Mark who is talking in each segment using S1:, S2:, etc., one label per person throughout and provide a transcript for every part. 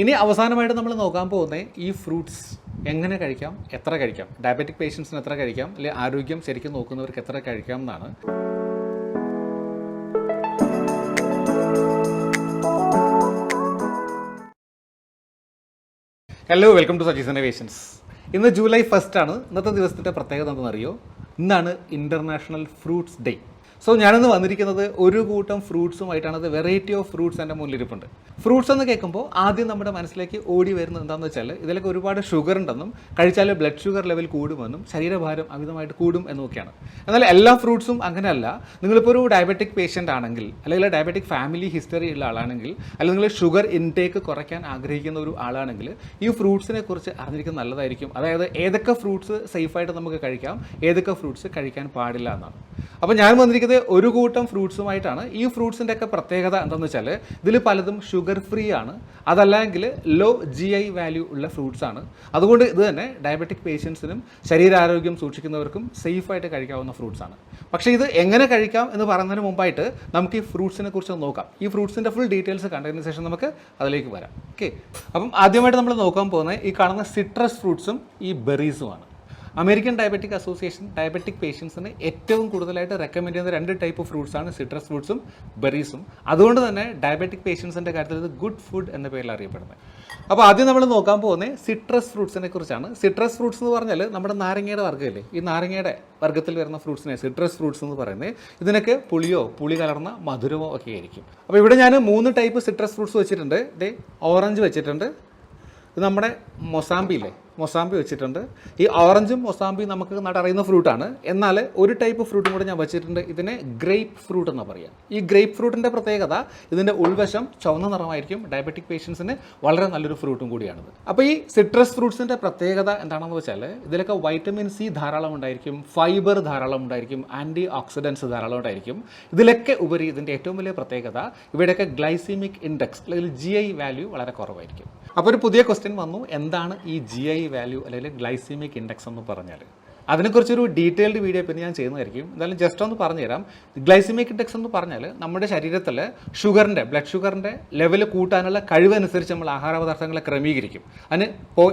S1: ഇനി അവസാനമായിട്ട് നമ്മൾ നോക്കാൻ പോകുന്നത് ഈ ഫ്രൂട്ട്സ് എങ്ങനെ കഴിക്കാം എത്ര കഴിക്കാം ഡയബറ്റിക് പേഷ്യൻസിന് എത്ര കഴിക്കാം അല്ലെങ്കിൽ ആരോഗ്യം ശരിക്കും നോക്കുന്നവർക്ക് എത്ര കഴിക്കാം എന്നാണ്. Hello welcome to Saji's innovations ഇന്ന് ജൂലൈ ഫസ്റ്റ് ആണ്. ഇന്നത്തെ ദിവസത്തിന്റെ പ്രത്യേകത എന്താണെന്നറിയോ ഇന്നാണ് ഇന്റർനാഷണൽ ഫ്രൂട്ട്സ് ഡേ സോ ഞാനിന്ന് വന്നിരിക്കുന്നത് ഒരു കൂട്ടം ഫ്രൂട്ട്സുമായിട്ടാണ്. അത് വെറൈറ്റി ഓഫ് ഫ്രൂട്ട്സ് എന്റെ മുന്നിലിരിപ്പുണ്ട്. ഫ്രൂട്ട്സ് എന്ന് കേൾക്കുമ്പോൾ ആദ്യം നമ്മുടെ മനസ്സിലേക്ക് ഓടി വരുന്നത് എന്താണെന്ന് വെച്ചാൽ ഇതിലൊക്കെ ഒരുപാട് ഷുഗർ ഉണ്ടെന്നും കഴിച്ചാൽ ബ്ലഡ് ഷുഗർ ലെവൽ കൂടുമെന്നും ശരീരഭാരം അമിതമായിട്ട് കൂടും എന്നൊക്കെയാണ്. എന്നാൽ എല്ലാ ഫ്രൂട്ട്സും അങ്ങനെയല്ല. നിങ്ങളിപ്പോൾ ഒരു ഡയബറ്റിക് പേഷ്യന്റ് ആണെങ്കിൽ അല്ലെങ്കിൽ ഡയബറ്റിക് ഫാമിലി ഹിസ്റ്ററി ഉള്ള ആളാണെങ്കിൽ അല്ലെങ്കിൽ നിങ്ങൾ ഷുഗർ ഇൻടേക്ക് കുറയ്ക്കാൻ ആഗ്രഹിക്കുന്ന ഒരു ആളാണെങ്കിൽ ഈ ഫ്രൂട്ട്സിനെ കുറിച്ച് അറിഞ്ഞിരിക്കുന്നത് നല്ലതായിരിക്കും. അതായത് ഏതൊക്കെ ഫ്രൂട്ട്സ് സേഫായിട്ട് നമുക്ക് കഴിക്കാം ഏതൊക്കെ ഫ്രൂട്ട്സ് കഴിക്കാൻ പാടില്ല എന്നാണ്. അപ്പോൾ ഞാൻ വന്നിരിക്കുന്നത് ഒരു കൂട്ടം ഫ്രൂട്ട്സുമായിട്ടാണ്. ഈ ഫ്രൂട്ട്സിന്റെ ഒക്കെ പ്രത്യേകത എന്താണെന്ന് വെച്ചാൽ ഇതിൽ പലതും ഷുഗർ ഫ്രീ ആണ്. അതല്ലെങ്കിൽ ലോ ജി ഐ വാല്യൂ ഉള്ള ഫ്രൂട്ട്സ് ആണ് അതുകൊണ്ട് ഇത് തന്നെ ഡയബറ്റിക് പേഷ്യൻസിനും ശരീരാരോഗ്യം സൂക്ഷിക്കുന്നവർക്കും സേഫായിട്ട് കഴിക്കാവുന്ന ഫ്രൂട്ട്സ് ആണ് പക്ഷേ ഇത് എങ്ങനെ കഴിക്കാം എന്ന് പറയുന്നതിന് മുമ്പായിട്ട് നമുക്ക് ഈ ഫ്രൂട്ട്സിനെ കുറിച്ച് നോക്കാം. ഈ ഫ്രൂട്ട്സിന്റെ ഫുൾ ഡീറ്റെയിൽസ് കണ്ടതിന് ശേഷം നമുക്ക് അതിലേക്ക് വരാം. ഓക്കെ അപ്പം ആദ്യമായിട്ട് നമ്മൾ നോക്കാൻ പോകുന്നത് ഈ കാണുന്ന സിട്രസ് ഫ്രൂട്ട്സും ഈ ബെറീസുമാണ് അമേരിക്കൻ ഡയബറ്റിക് അസോസിയേഷൻ ഡയബറ്റിക് പേഷ്യൻസിന് ഏറ്റവും കൂടുതലായിട്ട് റെക്കമെൻഡ് ചെയ്യുന്ന രണ്ട് ടൈപ്പ് ഫ്രൂട്ട്സ് ആണ് സിട്രസ് ഫ്രൂട്ട്സും ബെറീസും അതുകൊണ്ട് തന്നെ ഡയബറ്റിക് പേഷ്യൻസിന്റെ കാര്യത്തിൽ ഇത് ഗുഡ് ഫുഡ് എന്ന പേരിൽ അറിയപ്പെടുന്നത്. അപ്പോൾ ആദ്യം നമ്മൾ നോക്കാൻ പോകുന്നത് സിട്രസ് ഫ്രൂട്ട്സിനെ കുറിച്ചാണ്. സിട്രസ് ഫ്രൂട്ട്സ് എന്ന് പറഞ്ഞാൽ നമ്മുടെ നാരങ്ങയുടെ വർഗമില്ലേ ഈ നാരങ്ങയുടെ വർഗത്തിൽ വരുന്ന ഫ്രൂട്ട്സിനെ സിട്രസ് ഫ്രൂട്ട്സ് എന്ന് പറയുന്നത്. ഇതിനൊക്കെ പുളിയോ പുളി കലർന്ന മധുരമോ ഒക്കെ ആയിരിക്കും. അപ്പോൾ ഇവിടെ ഞാൻ മൂന്ന് ടൈപ്പ് സിട്രസ് ഫ്രൂട്ട്സ് വെച്ചിട്ടുണ്ട്. ദേ ഓറഞ്ച് വെച്ചിട്ടുണ്ട്. ഇത് നമ്മുടെ മൊസാമ്പി ഇല്ലേ മൊസാമ്പി വെച്ചിട്ടുണ്ട്. ഈ ഓറഞ്ചും മൊസാമ്പി നമുക്ക് നടറിയുന്ന ഫ്രൂട്ടാണ് എന്നാൽ ഒരു ടൈപ്പ് ഫ്രൂട്ടും കൂടെ ഞാൻ വെച്ചിട്ടുണ്ട്. ഇതിനെ ഗ്രേപ്പ് ഫ്രൂട്ട് എന്ന് പറയാം. ഈ ഗ്രേപ്പ് ഫ്രൂട്ടിന്റെ പ്രത്യേകത ഇതിന്റെ ഉൾവശം ചുവന്ന നിറമായിരിക്കും. ഡയബറ്റിക് പേഷ്യൻസിന് വളരെ നല്ലൊരു ഫ്രൂട്ടും കൂടിയാണിത് അപ്പോൾ ഈ സിട്രസ് ഫ്രൂട്ട്സിന്റെ പ്രത്യേകത എന്താണെന്ന് വെച്ചാൽ ഇതിലൊക്കെ വൈറ്റമിൻ സി ധാരാളം ഉണ്ടായിരിക്കും. ഫൈബർ ധാരാളം ഉണ്ടായിരിക്കും. ആന്റി ഓക്സിഡൻസ് ധാരാളം ഉണ്ടായിരിക്കും. ഇതിലൊക്കെ ഉപരി ഇതിന്റെ ഏറ്റവും വലിയ പ്രത്യേകത ഇവിടെയൊക്കെ ഗ്ലൈസിമിക് ഇൻഡെക്സ് അല്ലെങ്കിൽ ജി ഐ വാല്യൂ വളരെ കുറവായിരിക്കും. അപ്പോൾ ഒരു പുതിയ ക്വസ്റ്റ്യൻ വന്നു. എന്താണ് ഈ ജി ഐ വാല്യൂ അല്ലെങ്കിൽ ഗ്ലൈസീമിക് ഇൻഡെക്സ് എന്ന് പറഞ്ഞാൽ അതിനെക്കുറിച്ചൊരു ഡീറ്റെയിൽഡ് വീഡിയോ പിന്നെ ഞാൻ ചെയ്യുന്നതായിരിക്കും. എന്തായാലും ജസ്റ്റ് ഒന്ന് പറഞ്ഞുതരാം. ഗ്ലൈസിമിക് ഇൻഡെക്സ് എന്ന് പറഞ്ഞാൽ നമ്മുടെ ശരീരത്തിൽ ഷുഗറിന്റെ ബ്ലഡ് ഷുഗറിന്റെ ലെവൽ കൂട്ടാനുള്ള കഴിവനുസരിച്ച് നമ്മൾ ആഹാര പദാർത്ഥങ്ങളെ ക്രമീകരിക്കും. അതിന്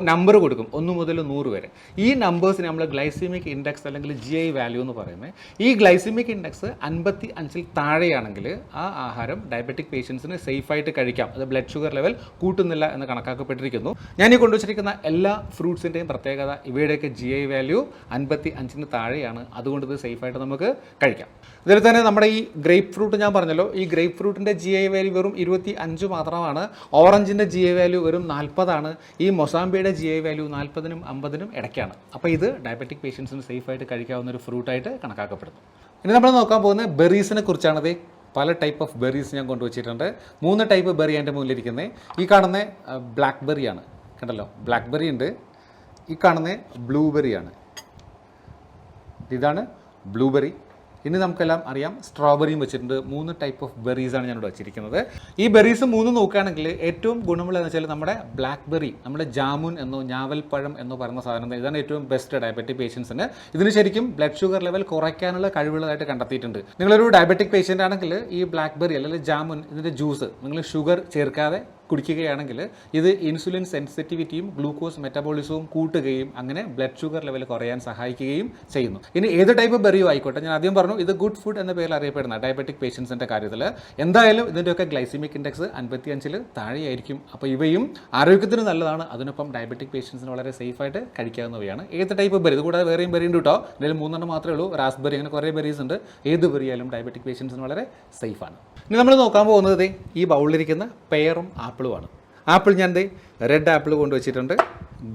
S1: നമ്പർ കൊടുക്കും. ഒന്ന് മുതൽ നൂറ് വരെ. ഈ നമ്പേഴ്സിന് നമ്മൾ ഗ്ലൈസിമിക് ഇൻഡെക്സ് അല്ലെങ്കിൽ ജി ഐ വാല്യൂ എന്ന് പറയുന്നത് ഈ ഗ്ലൈസിമിക് ഇൻഡെക്സ് അൻപത്തി അഞ്ചിൽ താഴെയാണെങ്കിൽ ആ ആഹാരം ഡയബറ്റിക് പേഷ്യൻസിന് സേഫായിട്ട് കഴിക്കാം. അത് ബ്ലഡ് ഷുഗർ ലെവൽ കൂട്ടുന്നില്ല എന്ന് കണക്കാക്കപ്പെട്ടിരിക്കുന്നു. ഞാൻ ഈ കൊണ്ടുവച്ചിരിക്കുന്ന എല്ലാ ഫ്രൂട്ട്സിന്റെയും പ്രത്യേകത ഇവയുടെയൊക്കെ ജി ഐ വാല്യൂ അൻപത്തി അഞ്ചിന് താഴെയാണ്. അതുകൊണ്ട് ഇത് സേഫായിട്ട് നമുക്ക് കഴിക്കാം. ഇതിൽ തന്നെ നമ്മുടെ ഈ ഗ്രേപ്പ് ഫ്രൂട്ട് ഞാൻ പറഞ്ഞല്ലോ ഈ ഗ്രേപ്പ് ഫ്രൂട്ടിന്റെ ജി ഐ വാല്യൂ വെറും ഇരുപത്തി അഞ്ച് മാത്രമാണ്. ഓറഞ്ചിന്റെ ജി ഐ വാല്യൂ വെറും നാൽപ്പതാണ് ഈ മൊസാമ്പിയുടെ ജി ഐ വാല്യൂ നാൽപ്പതിനും അമ്പതിനും ഇടയ്ക്കാണ്. അപ്പോൾ ഇത് ഡയബറ്റിക് പേഷ്യൻസിന് സേഫായിട്ട് കഴിക്കാവുന്ന ഒരു ഫ്രൂട്ടായിട്ട് കണക്കാക്കപ്പെടുന്നു. ഇനി നമ്മൾ നോക്കാൻ പോകുന്ന ബെറീസിനെ കുറിച്ചാണത് പല ടൈപ്പ് ഓഫ് ബെറീസ് ഞാൻ കൊണ്ടുവച്ചിട്ടുണ്ട്. മൂന്ന് ടൈപ്പ് ബെറി എന്റെ മുന്നിലിരിക്കുന്നത് ഈ കാണുന്ന ബ്ലാക്ക് ബെറിയാണ് കണ്ടല്ലോ? ബ്ലാക്ക് ബെറി ഉണ്ട്. ഈ കാണുന്ന ബ്ലൂബെറിയാണ് ഇതാണ് ബ്ലൂബെറി ഇനി നമുക്കെല്ലാം അറിയാം സ്ട്രോബെറിയും വെച്ചിട്ടുണ്ട്. മൂന്ന് ടൈപ്പ് ഓഫ് ബെറീസാണ് ഞാനിവിടെ വെച്ചിരിക്കുന്നത്. ഈ ബെറീസ് മൂന്ന് നോക്കുകയാണെങ്കിൽ ഏറ്റവും ഗുണമുള്ളതെന്ന് വെച്ചാൽ നമ്മുടെ ബ്ലാക്ക് ബെറി നമ്മുടെ ജാമുൻ എന്നോ ഞാവൽപ്പഴം എന്നോ പറയുന്ന സാധനം ഇതാണ് ഏറ്റവും ബെസ്റ്റ് ഡയബറ്റിക് പേഷ്യൻസിന് ഇതിന് ശരിക്കും ബ്ലഡ് ഷുഗർ ലെവൽ കുറയ്ക്കാനുള്ള കഴിവുള്ളതായിട്ട് കണ്ടെത്തിയിട്ടുണ്ട്. നിങ്ങളൊരു ഡയബറ്റിക് പേഷ്യന്റ് ആണെങ്കിൽ ഈ ബ്ലാക്ക് ബെറി അല്ലെങ്കിൽ ജാമുൻ ഇതിന്റെ ജ്യൂസ് നിങ്ങൾ ഷുഗർ ചേർക്കാതെ കുടിക്കുകയാണെങ്കിൽ ഇത് ഇൻസുലിൻ സെൻസിറ്റിവിറ്റിയും ഗ്ലൂക്കോസ് മെറ്റബോളിസവും കൂട്ടുകയും അങ്ങനെ ബ്ലഡ് ഷുഗർ ലെവൽ കുറയാൻ സഹായിക്കുകയും ചെയ്യുന്നു. ഇനി ഏത് ടൈപ്പ് ബെറിയോ ആയിക്കോട്ടെ. ഞാൻ ആദ്യം പറഞ്ഞു ഇത് ഗുഡ് ഫുഡ് എന്ന പേരിൽ അറിയപ്പെടുന്ന ഡയബറ്റിക് പേഷ്യൻസിന്റെ കാര്യത്തിൽ എന്തായാലും ഇതിന്റെയൊക്കെ ഗ്ലൈസിമിക് ഇൻഡെക്സ് അൻപത്തിയഞ്ചിൽ താഴെയായിരിക്കും. അപ്പോൾ ഇവയും ആരോഗ്യത്തിന് നല്ലതാണ്. അതിനൊപ്പം ഡയബറ്റിക് പേഷ്യൻസിന് വളരെ സേഫായിട്ട് കഴിക്കാവുന്നവയാണ്. ഏത് ടൈപ്പ് ബെറി ഇത് കൂടാതെ വേറെയും ബെറി ഉണ്ട് കേട്ടോ. ഇതിൽ മൂന്നെണ്ണം മാത്രമേ ഉള്ളൂ. റാസ്ബെറി അങ്ങനെ കുറേ ബെറീസ് ഉണ്ട്. ഏത് ബെറിയായാലും ഡയബറ്റിക് പേഷ്യൻസിന് വളരെ സേഫാണ് ഇനി നമ്മൾ നോക്കാൻ പോകുന്നത് ഈ ബൗളിലിരിക്കുന്ന പെയറും ആപ്പിളുമാണ്. ആപ്പിൾ ഞാൻ എന്ത് റെഡ് ആപ്പിൾ കൊണ്ടുവച്ചിട്ടുണ്ട്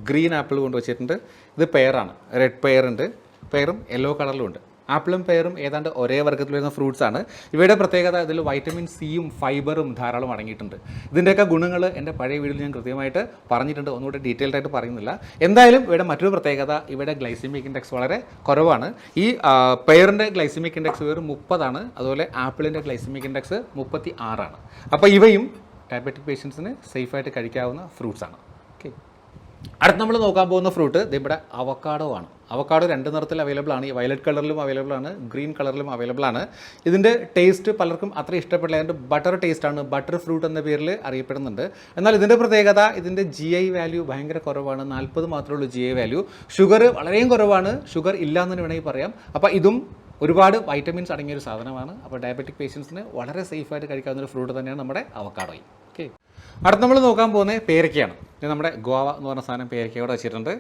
S1: ഗ്രീൻ ആപ്പിൾ കൊണ്ടുവച്ചിട്ടുണ്ട് ഇത് പെയറാണ് റെഡ് പെയർ ഉണ്ട്. പെയറും യെല്ലോ കളറിലും ഉണ്ട്. ആപ്പിളും പെയറും ഏതാണ്ട് ഒരേ വർഗത്തിൽ വരുന്ന ഫ്രൂട്ട്സ് ആണ്. ഇവയുടെ പ്രത്യേകത ഇതിൽ വൈറ്റമിൻ സിയും ഫൈബറും ധാരാളം അടങ്ങിയിട്ടുണ്ട്. ഇതിന്റെയൊക്കെ ഗുണങ്ങൾ എന്റെ പഴയ വീഡിയോയിൽ ഞാൻ കൃത്യമായിട്ട് പറഞ്ഞിട്ടുണ്ട് ഒന്നുകൂടെ ഡീറ്റെയിൽഡ് ആയിട്ട് പറയുന്നില്ല. എന്തായാലും ഇവിടെ മറ്റൊരു പ്രത്യേകത ഇവിടെ ഗ്ലൈസിമിക് ഇൻഡെക്സ് വളരെ കുറവാണ്. ഈ പെയറിന്റെ ഗ്ലൈസിമിക് ഇൻഡെക്സ് വെറും മുപ്പതാണ്. അതുപോലെ ആപ്പിളിന്റെ ഗ്ലൈസിമിക് ഇൻഡെക്സ് മുപ്പത്തി ആറാണ് അപ്പോൾ ഇവയും ഡയബറ്റിക് പേഷ്യൻസിന് സേഫായിട്ട് കഴിക്കാവുന്ന ഫ്രൂട്ട്സാണ് ഓക്കെ അടുത്ത് നമ്മൾ നോക്കാൻ പോകുന്ന ഫ്രൂട്ട് ഇവിടെ അവക്കാഡോ ആണ്. അവക്കാഡോ രണ്ട് നിറത്തിൽ അവൈലബിൾ ആണ്. ഈ വയലറ്റ് കളറിലും അവൈലബിൾ ആണ്. ഗ്രീൻ കളറിലും അവൈലബിൾ ആണ്. ഇതിന്റെ ടേസ്റ്റ് പലർക്കും അത്ര ഇഷ്ടപ്പെടില്ല. അതിന്റെ ബട്ടർ ടേസ്റ്റ് ആണ്. ബട്ടർ ഫ്രൂട്ട് എന്ന പേരിൽ അറിയപ്പെടുന്നുണ്ട്. എന്നാൽ ഇതിന്റെ പ്രത്യേകത ഇതിന്റെ ജി ഐ വാല്യൂ ഭയങ്കര കുറവാണ്. നാൽപ്പത് മാത്രമേ ഉള്ളൂ ജി ഐ വാല്യൂ ഷുഗർ വളരെയും കുറവാണ്. ഷുഗർ ഇല്ല എന്ന് തന്നെ വേണമെങ്കിൽ പറയാം. അപ്പോൾ ഇതും ഒരുപാട് വൈറ്റമിൻസ് അടങ്ങിയ ഒരു സാധനമാണ്. അപ്പോൾ ഡയബറ്റിക് പേഷ്യൻസിന് വളരെ സേഫായിട്ട് കഴിക്കാവുന്ന ഒരു ഫ്രൂട്ട് തന്നെയാണ് നമ്മുടെ അവക്കാഡോയും ഓക്കെ അടുത്ത് നമ്മൾ നോക്കാൻ പോകുന്നത് പേരക്കയാണ്. നമ്മുടെ ഗോവ എന്ന് പറഞ്ഞ സാധനം പേരക്കയോടെ വെച്ചിട്ടുണ്ട്.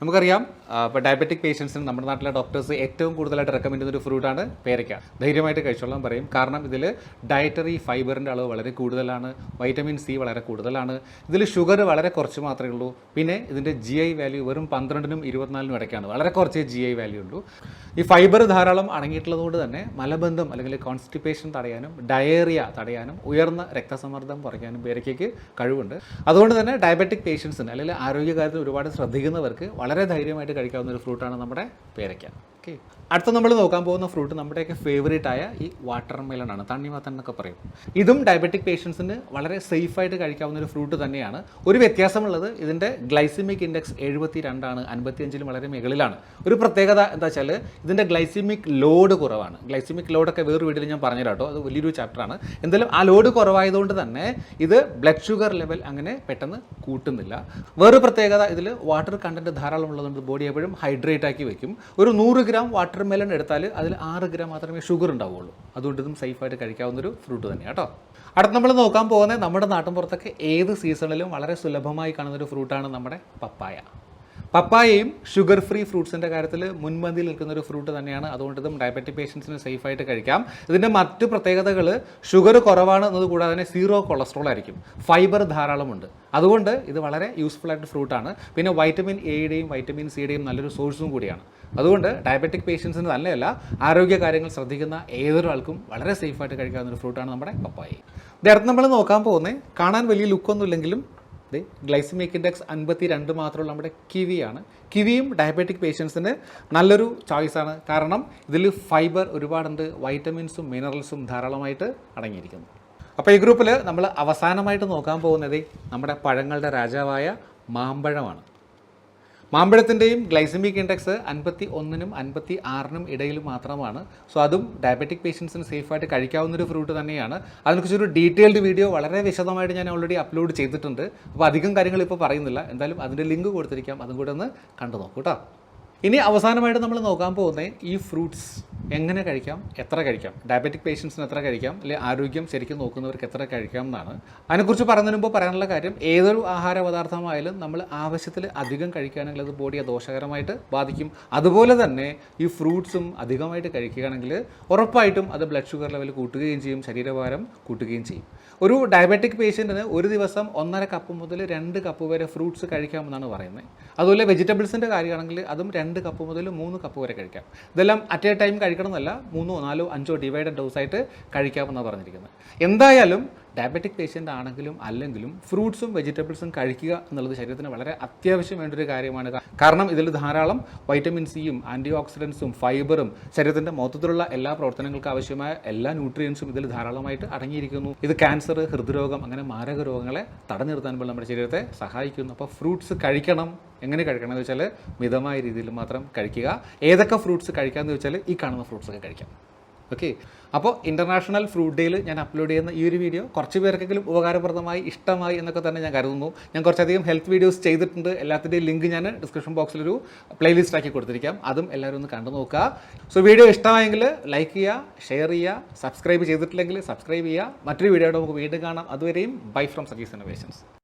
S1: നമുക്കറിയാം ഇപ്പോൾ ഡയബറ്റിക് പേഷ്യൻസിന് നമ്മുടെ നാട്ടിലെ ഡോക്ടേഴ്സ് ഏറ്റവും കൂടുതലായിട്ട് റെക്കമെൻഡ് ചെയ്യുന്ന ഒരു ഫ്രൂട്ടാണ് പേരയ്ക്ക. ധൈര്യമായിട്ട് കഴിച്ചോളാൻ പറയും. കാരണം ഇതിൽ ഡയറ്ററി ഫൈബറിന്റെ അളവ് വളരെ കൂടുതലാണ്. വൈറ്റമിൻ സി വളരെ കൂടുതലാണ്. ഇതിൽ ഷുഗർ വളരെ കുറച്ച് മാത്രമേ ഉള്ളൂ. പിന്നെ ഇതിന്റെ ജി ഐ വാല്യൂ വെറും പന്ത്രണ്ടിനും ഇരുപത്തിനാലിനും ഇടയ്ക്കാണ്. വളരെ കുറച്ച് ജി ഐ വാല്യൂ ഉള്ളൂ. ഈ ഫൈബർ ധാരാളം അടങ്ങിയിട്ടുള്ളതുകൊണ്ട് തന്നെ മലബന്ധം അല്ലെങ്കിൽ കോൺസ്റ്റിപ്പേഷൻ തടയാനും ഡയേറിയ തടയാനും ഉയർന്ന രക്തസമ്മർദ്ദം കുറയ്ക്കാനും പേരയ്ക്കയ്ക്ക് കഴിവുണ്ട്. അതുകൊണ്ട് തന്നെ ഡയബറ്റിക് പേഷ്യൻസിന് അല്ലെങ്കിൽ ആരോഗ്യകാര്യത്തിൽ ഒരുപാട് ശ്രദ്ധിക്കുന്നവർക്ക് വളരെ ധൈര്യമായിട്ട് കഴിക്കാവുന്ന ഒരു ഫ്രൂട്ടാണ് നമ്മുടെ പേരയ്ക്ക. ഓക്കെ അടുത്ത നമ്മൾ നോക്കാൻ പോകുന്ന ഫ്രൂട്ട് നമ്മുടെയൊക്കെ ഫേവറേറ്റ് ആയ ഈ വാട്ടർ മെലൺ ആണ് തണ്ണിമത്തൻ എന്നൊക്കെ പറയും. ഇതും ഡയബറ്റിക് പേഷ്യൻസിന് വളരെ സേഫായിട്ട് കഴിക്കാവുന്ന ഒരു ഫ്രൂട്ട് തന്നെയാണ്. ഒരു വ്യത്യാസമുള്ളത് ഇതിന്റെ ഗ്ലൈസിമിക് ഇൻഡെക്സ് എഴുപത്തി രണ്ടാണ് അൻപത്തിയഞ്ചിലും വളരെ മുകളിലാണ്. ഒരു പ്രത്യേകത എന്താ വെച്ചാൽ ഇതിന്റെ ഗ്ലൈസിമിക് ലോഡ് കുറവാണ്. ഗ്ലൈസിമിക് ലോഡൊക്കെ വേറൊരു വീട്ടിൽ ഞാൻ പറഞ്ഞു കേട്ടോ. അത് വലിയൊരു ചാപ്റ്ററാണ് എന്തായാലും ആ ലോഡ് കുറവായതുകൊണ്ട് തന്നെ ഇത് ബ്ലഡ് ഷുഗർ ലെവൽ അങ്ങനെ പെട്ടെന്ന് കൂട്ടുന്നില്ല. വേറൊരു പ്രത്യേകത ഇതിൽ വാട്ടർ കണ്ടന്റ് ധാരാളം ഉള്ളതുകൊണ്ട് ബോഡി എപ്പോഴും ഹൈഡ്രേറ്റ് ആക്കി വെക്കും. ഒരു നൂറ് ഗ്രാം വാട്ടർ മെലൺ എടുത്താൽ അതിൽ ആറ് ഗ്രാം മാത്രമേ ഷുഗർ ഉണ്ടാവുള്ളൂ അതുകൊണ്ട് ഇതും സേഫായിട്ട് കഴിക്കാവുന്നൊരു ഫ്രൂട്ട് തന്നെയാണ് കേട്ടോ. അടുത്ത് നമ്മൾ നോക്കാൻ പോകുന്നത് നമ്മുടെ നാട്ടിൻ പുറത്തൊക്കെ ഏത് സീസണിലും വളരെ സുലഭമായി കാണുന്ന ഒരു ഫ്രൂട്ടാണ് നമ്മുടെ പപ്പായ. പപ്പായയും ഷുഗർ ഫ്രീ ഫ്രൂട്ട്സിന്റെ കാര്യത്തിൽ മുൻപന്തിയിൽ നിൽക്കുന്ന ഒരു ഫ്രൂട്ട് തന്നെയാണ്. അതുകൊണ്ട് ഇതും ഡയബറ്റിക് പേഷ്യൻസിന് സേഫായിട്ട് കഴിക്കാം. ഇതിന്റെ മറ്റു പ്രത്യേകതകൾ ഷുഗർ കുറവാണ് എന്നത് കൂടാതെ തന്നെ സീറോ കൊളസ്ട്രോൾ ആയിരിക്കും. ഫൈബർ ധാരാളമുണ്ട് അതുകൊണ്ട് ഇത് വളരെ യൂസ്ഫുൾ ആയിട്ട് ഫ്രൂട്ടാണ് പിന്നെ വൈറ്റമിൻ എയുടെയും വൈറ്റമിൻ സിയുടെയും നല്ലൊരു സോഴ്സും കൂടിയാണ്. അതുകൊണ്ട് ഡയബറ്റിക് പേഷ്യൻസിന് നല്ലതല്ല ആരോഗ്യ കാര്യങ്ങൾ ശ്രദ്ധിക്കുന്ന ഏതൊരാൾക്കും വളരെ സേഫായിട്ട് കഴിക്കാവുന്ന ഒരു ഫ്രൂട്ടാണ് നമ്മുടെ പപ്പായി. ഇതടുത്ത് നമ്മൾ നോക്കാൻ പോകുന്നത് കാണാൻ വലിയ ലുക്കൊന്നും ഇല്ലെങ്കിലും ദേ ഗ്ലൈസമിക് ഇൻഡെക്സ് അൻപത്തി രണ്ട് മാത്രമുള്ള നമ്മുടെ കിവിയാണ് കിവിയും ഡയബറ്റിക് പേഷ്യൻസിന് നല്ലൊരു ചോയ്സാണ് കാരണം ഇതിൽ ഫൈബർ ഒരുപാടുണ്ട് വൈറ്റമിൻസും മിനറൽസും ധാരാളമായിട്ട് അടങ്ങിയിരിക്കുന്നു. അപ്പോൾ ഈ ഗ്രൂപ്പിൽ നമ്മൾ അവസാനമായിട്ട് നോക്കാൻ പോകുന്നത് നമ്മുടെ പഴങ്ങളുടെ രാജാവായ മാമ്പഴമാണ്. മാമ്പഴത്തിന്റെയും ഗ്ലൈസമിക് ഇൻഡെക്സ് അൻപത്തി ഒന്നിനും അൻപത്തി ആറിനും ഇടയിൽ മാത്രമാണ്. സോ അതും ഡയബറ്റിക് പേഷ്യൻസിന് സേഫായിട്ട് കഴിക്കാവുന്ന ഒരു ഫ്രൂട്ട് തന്നെയാണ്. അതിനെക്കുറിച്ചൊരു ഡീറ്റെയിൽഡ് വീഡിയോ വളരെ വിശദമായിട്ട് ഞാൻ ഓൾറെഡി അപ്ലോഡ് ചെയ്തിട്ടുണ്ട്. അപ്പോൾ അധികം കാര്യങ്ങൾ ഇപ്പോൾ പറയുന്നില്ല. എന്തായാലും അതിന്റെ ലിങ്ക് കൊടുത്തിരിക്കാം. അതും കൂടെ ഒന്ന് കണ്ടു നോക്കൂ കേട്ടോ ഇനി അവസാനമായിട്ട് നമ്മൾ നോക്കാൻ പോകുന്നത് ഈ ഫ്രൂട്ട്സ് എങ്ങനെ കഴിക്കാം? എത്ര കഴിക്കാം? ഡയബറ്റിക് പേഷ്യൻസിന് എത്ര കഴിക്കാം? അല്ലെങ്കിൽ ആരോഗ്യം ശരിക്കും നോക്കുന്നവർക്ക് എത്ര കഴിക്കാം എന്നാണ്. അതിനെക്കുറിച്ച് പറയുന്നതിന് മുമ്പ് പറയാനുള്ള കാര്യം ഏതൊരു ആഹാര പദാർത്ഥമായാലും നമ്മൾ ആവശ്യത്തിൽ അധികം കഴിക്കുകയാണെങ്കിൽ അത് ബോഡിയെ ദോഷകരമായിട്ട് ബാധിക്കും. അതുപോലെ തന്നെ ഈ ഫ്രൂട്ട്സും അധികമായിട്ട് കഴിക്കുകയാണെങ്കിൽ ഉറപ്പായിട്ടും അത് ബ്ലഡ് ഷുഗർ ലെവൽ കൂട്ടുകയും ചെയ്യും ശരീരഭാരം കൂട്ടുകയും ചെയ്യും. ഒരു ഡയബറ്റിക് പേഷ്യന്റിന് ഒരു ദിവസം ഒന്നര കപ്പ് മുതൽ രണ്ട് കപ്പ് വരെ ഫ്രൂട്ട്സ് കഴിക്കാമെന്നാണ് പറയുന്നത്. അതുപോലെ വെജിറ്റബിൾസിന്റെ കാര്യമാണെങ്കിൽ അതും രണ്ട് കപ്പ് മുതൽ മൂന്ന് കപ്പ് വരെ കഴിക്കാം. ഇതെല്ലാം അറ്റ് എ ടൈം കഴിക്കണമെന്നല്ല മൂന്നോ നാലോ അഞ്ചോ ഡിവൈഡഡ് ഡോസ് ആയിട്ട് കഴിക്കാമെന്നാണ് പറഞ്ഞിരിക്കുന്നത്. എന്തായാലും ഡയബറ്റിക് പേഷ്യന്റ് ആണെങ്കിലും അല്ലെങ്കിലും ഫ്രൂട്ട്സും വെജിറ്റബിൾസും കഴിക്കുക എന്നുള്ളത് ശരീരത്തിന് വളരെ അത്യാവശ്യം വേണ്ട ഒരു കാര്യമാണ് കാരണം ഇതിൽ ധാരാളം വൈറ്റമിൻ സിയും ആന്റി ഓക്സിഡൻസും ഫൈബറും ശരീരത്തിന്റെ മൊത്തത്തിലുള്ള എല്ലാ പ്രവർത്തനങ്ങൾക്കും ആവശ്യമായ എല്ലാ ന്യൂട്രിയൻസും ഇതിൽ ധാരാളമായിട്ട് അടങ്ങിയിരിക്കുന്നു. ഇത് ക്യാൻസർ ഹൃദ്രോഗം അങ്ങനെ മാരക രോഗങ്ങളെ തടഞ്ഞു നിർത്താൻ പോലും നമ്മുടെ ശരീരത്തെ സഹായിക്കുന്നു. അപ്പോൾ ഫ്രൂട്ട്സ് കഴിക്കണം. എങ്ങനെ കഴിക്കണം എന്ന് വെച്ചാൽ മിതമായ രീതിയിൽ മാത്രം കഴിക്കുക. ഏതൊക്കെ ഫ്രൂട്ട്സ് കഴിക്കാമെന്ന് വെച്ചാൽ ഈ കാണുന്ന ഫ്രൂട്ട്സൊക്കെ കഴിക്കാം. ഓക്കെ അപ്പോൾ ഇന്റർനാഷണൽ ഫ്രൂട്ട് ഡേയിൽ ഞാൻ അപ്ലോഡ് ചെയ്യുന്ന ഈ ഒരു വീഡിയോ കുറച്ച് പേർക്കെങ്കിലും ഉപകാരപ്രദമായി ഇഷ്ടമായി എന്നൊക്കെ തന്നെ ഞാൻ കരുതുന്നു. ഞാൻ കുറച്ചധികം ഹെൽത്ത് വീഡിയോസ് ചെയ്തിട്ടുണ്ട്. എല്ലാത്തിന്റെയും ലിങ്ക് ഞാൻ ഡിസ്ക്രിപ്ഷൻ ബോക്സിലൊരു പ്ലേലിസ്റ്റ് ആക്കി കൊടുത്തിരിക്കാം. അതും എല്ലാവരും ഒന്ന് കണ്ടു നോക്കുക. സോ വീഡിയോ ഇഷ്ടമായെങ്കിൽ ലൈക്ക് ചെയ്യുക ഷെയർ ചെയ്യുക സബ്സ്ക്രൈബ് ചെയ്തിട്ടില്ലെങ്കിൽ സബ്സ്ക്രൈബ് ചെയ്യുക. മറ്റൊരു വീഡിയോയുടെ നമുക്ക് വീണ്ടും കാണാം. അതുവരെയും ബൈ ഫ്രം സജീസ് ഇന്നോവേഷൻസ്